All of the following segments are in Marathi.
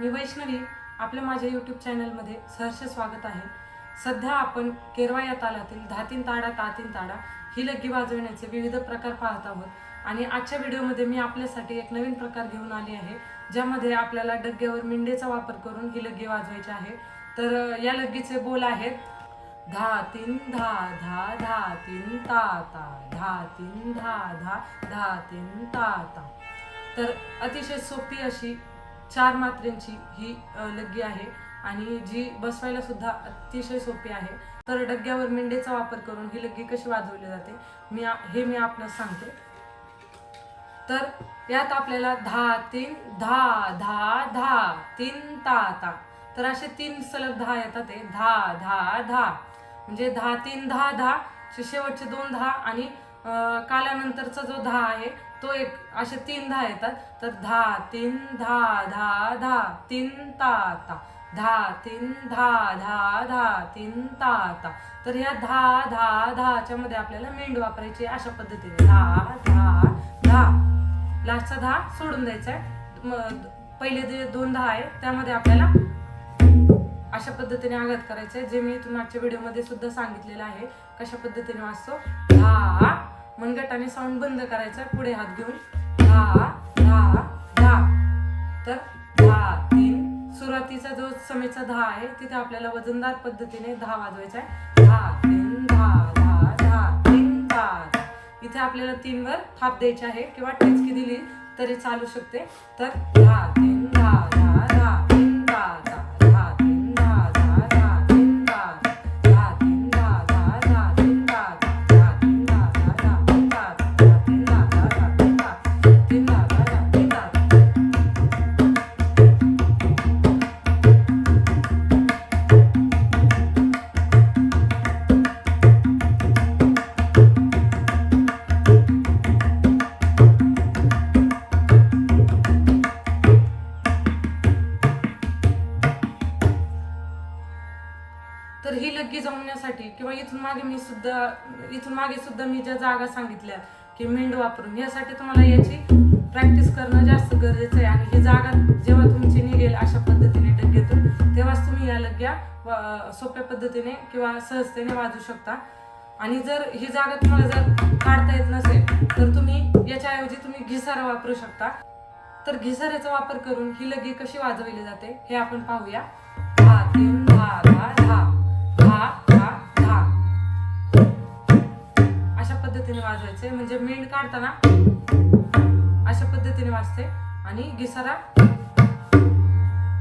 मी वैष्णवी. आपल्या माझ्या यूट्यूब चॅनलमध्ये सहर्ष स्वागत आहे. सध्या आपण केरवा या तालातील धातीन ताडा तातीन ताडा ही लग्गी वाजवण्याचे विविध प्रकार पाहत आहोत. आणि आजच्या व्हिडिओमध्ये मी आपल्यासाठी एक नवीन प्रकार घेऊन आली आहे ज्यामध्ये आपल्याला डग्ग्यावर मिंडेचा वापर करून ही लग्गी वाजवायची आहे. तर या लग्गीचे बोल आहेत. धा तीन धा धा धा तीन ता ता धा तीन धा धा धा तीन ता ता तर अतिशय सोपी अशी चार मात्रेंची ही लग्गी आहे. आणि जी बसवायला सुद्धा अतिशय सोपी आहे. तर डग्ग्यावर मेंढेचा वापर करून ही लग्गी कशी वाजवली जाते मी हे मी आपल्याला सांगते. तर यात आपल्याला धा तीन धा धा धा तीन ता ता. तर असे तीन सलग दहा येतात ते धा धा धा. म्हणजे दहा तीन दहा दहा शेवटचे दोन दहा आणि अं, कालानंतरचा जो धा आहे तो एक असे तीन धा येतात. तर धा तीन धा धा धा तीन ता ता. धा तीन धा धा धा तीन ता ता. तर ह्या धा धा धाच्या मध्ये आपल्याला मेंढ वापरायची अशा पद्धतीने. धा धा धा. लास्टचा धा सोडून द्यायचा आहे. मग पहिले जे दोन दहा आहे त्यामध्ये आपल्याला अशा पद्धतीने आघात करायचा आहे जे मी तुम्ही व्हिडिओमध्ये सुद्धा सांगितलेलं आहे. कशा पद्धतीने वाचतो? धा मनगटाने साऊंड बंद करायचा पुढे हात घेऊन. दहा दहा दहा. तर दहा तीन. सुरुवातीचा जो समेचा दहा आहे तिथे आपल्याला वजनदार पद्धतीने दहा वाजवायचा आहे दहा तीन दहा दहा दहा तीन दहा. इथे आपल्याला तीन वर थाप द्यायची आहे किंवा टेचकी दिली तरी चालू शकते. तर दहा तीन दहा दहा करण्यासाठी किंवा इथून मागे मी सुद्धा इथून मागे सुद्धा मी ज्या जागा सांगितल्या की मेंढ वापरून यासाठी तुम्हाला याची प्रॅक्टिस करणं जास्त गरजेचं आहे. आणि ही जागा जेव्हा तुमची निघेल अशा पद्धतीने डग्ग्यातून तेव्हाच तुम्ही या लग्या सोप्या पद्धतीने किंवा सहजतेने वाजू शकता. आणि जर ही जागा तुम्हाला जर काढता येत नसेल तर तुम्ही याच्याऐवजी तुम्ही घिसारा वापरू शकता. तर घिसाऱ्याचा वापर करून ही लगी कशी वाजवली जाते हे आपण पाहूया. वाजायचे म्हणजे मेंढ काढताना अशा पद्धतीने वाजते आणि घिसारा.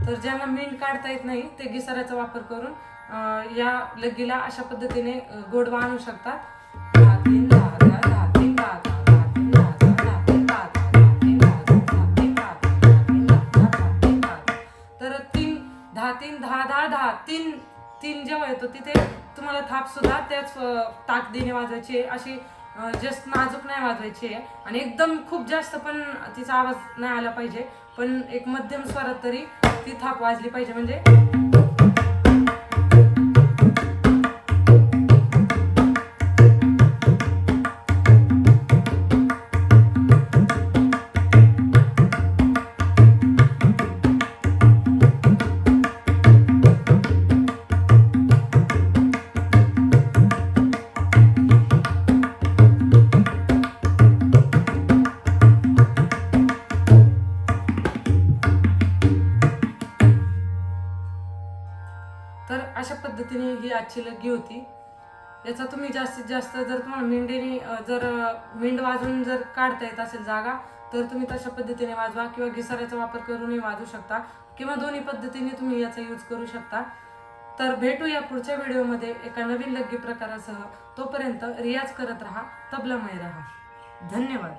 तर ज्यांना मेंड काढता येत नाही ते घिसाऱ्याचा वापर करून या लगीला अशा पद्धतीने गोडवा आणू शकतात. तीन तीन जेव्हा येतो तिथे तुम्हाला थाप सुद्धा त्याच ताकदीने वाजायची. अशी जस्ट नाजूक नाही वाजवायची आहे. आणि एकदम खूप जास्त पण तिचा आवाज नाही आला पाहिजे. पण एक मध्यम स्वरात तरी ती थाप वाजली पाहिजे. म्हणजे अशा पद्धतीने ही आजची लग्गी होती. याचा तुम्ही जास्तीत जास्त जर तुम्हाला मेंढीने जर मेंढ वाजवून जर काढता येत असेल जागा तर तुम्ही तशा पद्धतीने वाजवा किंवा घिसाऱ्याचा वापर करूनही वाजवू शकता किंवा दोन्ही पद्धतीने तुम्ही याचा यूज करू शकता. तर भेटू या पुढच्या व्हिडिओमध्ये एका नवीन लग्गी प्रकारासह. तोपर्यंत रियाज करत राहा तबलामय राहा. धन्यवाद.